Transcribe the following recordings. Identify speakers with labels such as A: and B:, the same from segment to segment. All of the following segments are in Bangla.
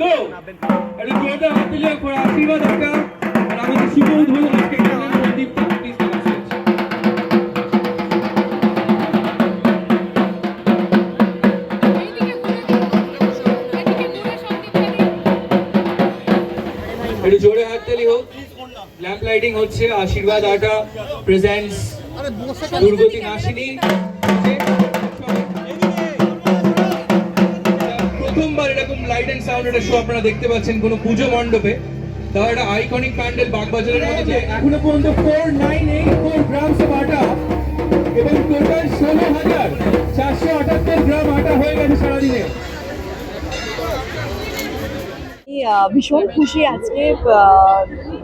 A: গো একটু জোরদার হাত দিলে করে আশীর্বাদ একটা আর আমাদের শুভ উদ্বোধন আজকে এখানে একটু জোরে হাত তালি হোক। ল্যাম্প লাইটিং হচ্ছে আশীর্বাদ আটা প্রেজেন্টস দুর্গতি নাশিনী। প্রথমবার এরকম লাইট এন্ড সাউন্ড একটা শো আপনারা দেখতে পাচ্ছেন কোনো পুজো মণ্ডপে। তাও একটা আইকনিক প্যান্ডেল বাগবাজারের মধ্যে। এখনও পর্যন্ত ফোর নাইন এইট
B: ভীষণ খুশি আজকে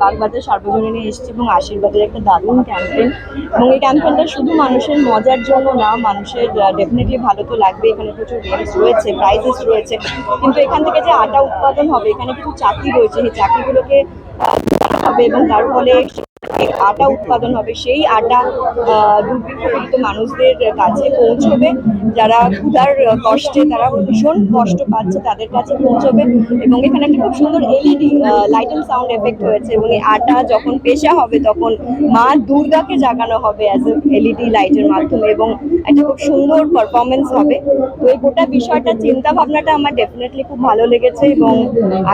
B: বাগবাজার সার্বজনীনে এসেছি এবং আশীর্বাদের একটা দারুণ ক্যাম্পেন এবং এই ক্যাম্পেনটা শুধু মানুষের মজার জন্য না, মানুষের ডেফিনেটলি ভালো তো লাগবে। এখানে প্রচুর গেমস রয়েছে প্রাইজেস রয়েছে। কিন্তু এখান থেকে যে আটা উৎপাদন হবে, এখানে কিছু চাকরি রয়েছে। সেই চাকরিগুলোকে হবে এবং তার ফলে আটা উৎপাদন হবে, সেই আটা দুর্ভিক্ষ মানুষদের কাছে পৌঁছবে। যারা ক্ষুধার কষ্টে, তারা ভীষণ কষ্ট পাচ্ছে, তাদের কাছে পৌঁছবে। এবং এখানে একটা খুব সুন্দর LED light and sound effect হয়েছে। এবং এই আটা যখন পেশা হবে, তখন মা দুর্গাকে জাগানো হবে অ্যাজ এ এলইডি লাইটের মাধ্যমে। এবং একটা খুব সুন্দর পারফরমেন্স হবে। তো এই গোটা বিষয়টা, চিন্তা ভাবনাটা আমার ডেফিনেটলি খুব ভালো লেগেছে এবং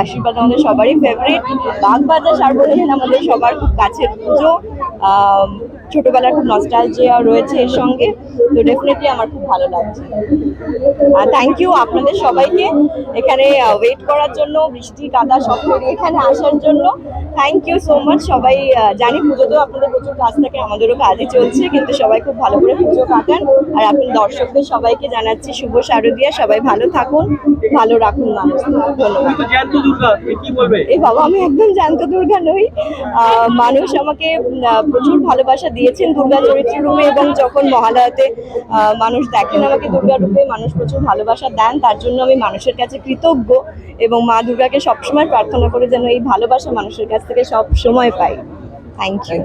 B: আশীর্বাদ আমাদের সবারই ফেভারিট বাগবাজার সার্বজনীন আমাদের সবার খুব কাছের পুজো। ছোটবেলার খুব নস্টালজিয়া রয়েছে এর সঙ্গে। তো ডেফিনেটলি আমার খুব ভালো লাগছে। আর থ্যাংক ইউ আপনাদের সবাইকে। এখানে ওয়েট করার জন্য, বৃষ্টি, কাদা সব এখানে আসার জন্য। থ্যাংক ইউ সো মাচ সবাই জানি পুজোতেও আপনাদের প্রচুর কাজ থাকে, আমাদেরও কাজই চলছে, কিন্তু সবাই খুব ভালো করে পুজো কাটান। আর আপনি দর্শকদের সবাইকে জানাচ্ছি শুভ শারদিয়া সবাই ভালো থাকুন ভালো রাখুন মানুষ। ধন্যবাদ।
A: জ্যান্ত দুর্গা কি বলবে?
B: এই বাবা আমি একদম জ্যান্ত দুর্গা নই। আহ, মানুষ আমাকে প্রচুর ভালোবাসা দিয়েছেন দুর্গা চরিত্র রূপে এবং যখন মহালয়াতে মানুষ দেখেন আমাকে দুর্গা রূপে মানুষ প্রচুর ভালোবাসা দেন। তার জন্য আমি মানুষের কাছে কৃতজ্ঞ এবং মা দুর্গাকে সবসময় প্রার্থনা করে যেন এই ভালোবাসা মানুষের কাছ থেকে সব সময় পাই। Thank you